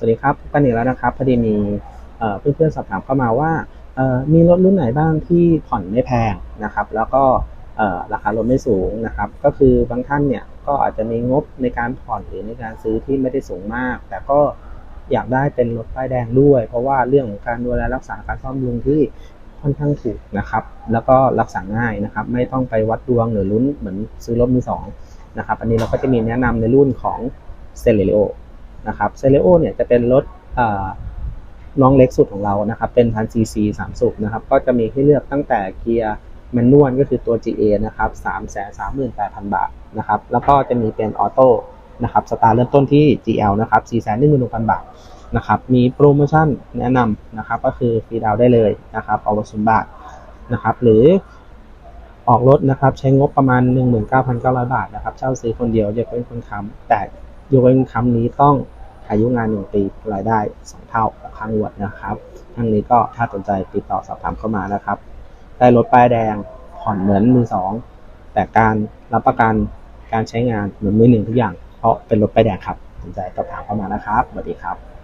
สวัสดีครับพบกันอีกแล้วนะครับพอดีมีเพื่อนๆสอบถามเข้ามาว่ามีรถรุ่นไหนบ้างที่ผ่อนไม่แพงนะครับ แล้วก็ราคารถไม่สูงนะครับ ก็คือบางท่านเนี่ยก็อาจจะมีงบในการผ่อนหรือในการซื้อที่ไม่ได้สูงมาก แต่ก็อยากได้เป็นรถป้ายแดงด้วย เพราะว่าเรื่องของการดูแลรักษาการซ่อมบำรุงที่ค่อนข้างถูกนะครับ แล้วก็รักษาง่ายนะครับ ไม่ต้องไปวัดดวงหรือลุ้นเหมือนซื้อรถมือสองนะครับ อันนี้เราก็จะมีแนะนำในรุ่นของเซเลโอ นะครับเซเลโอเนี่ยจะเป็นรถน้องเล็กสุดของเรานะครับ เป็นพันซีซีสามสูบนะครับ ก็จะมีให้เลือกตั้งแต่เกียร์แมนนวลก็คือตัว GA นะครับสามแสนสามหมื่นแปดพันบาทนะครับ แล้วก็จะมีเป็นออโต้นะครับ สตาร์เริ่มต้นที่ GL นะครับสี่แสนหนึ่งหมื่นหกพันบาทนะครับ มีโปรโมชั่นแนะนำนะครับ ก็คือฟรีดาวน์ได้เลยนะครับเอาวัสุนบาทนะครับ หรือออกรถนะครับ ใช้งบประมาณ 19,900 บาทนะครับ เช่าซื้อคนเดียวยกเว้นคนค้ำแต่ ยกเว้นคำนี้ต้องอายุงาน 1 ปีรายได้ 2 เท่าของค่างวดนะครับทั้งนี้ก็ถ้าสนใจติดต่อสอบถามเข้ามานะครับ ได้รถป้ายแดงผ่อนเหมือนมือสองแต่การรับประกันการใช้งานเหมือนมือหนึ่งทุกอย่าง เพราะเป็นรถป้ายแดงครับสนใจสอบถามเข้ามานะครับสวัสดีครับ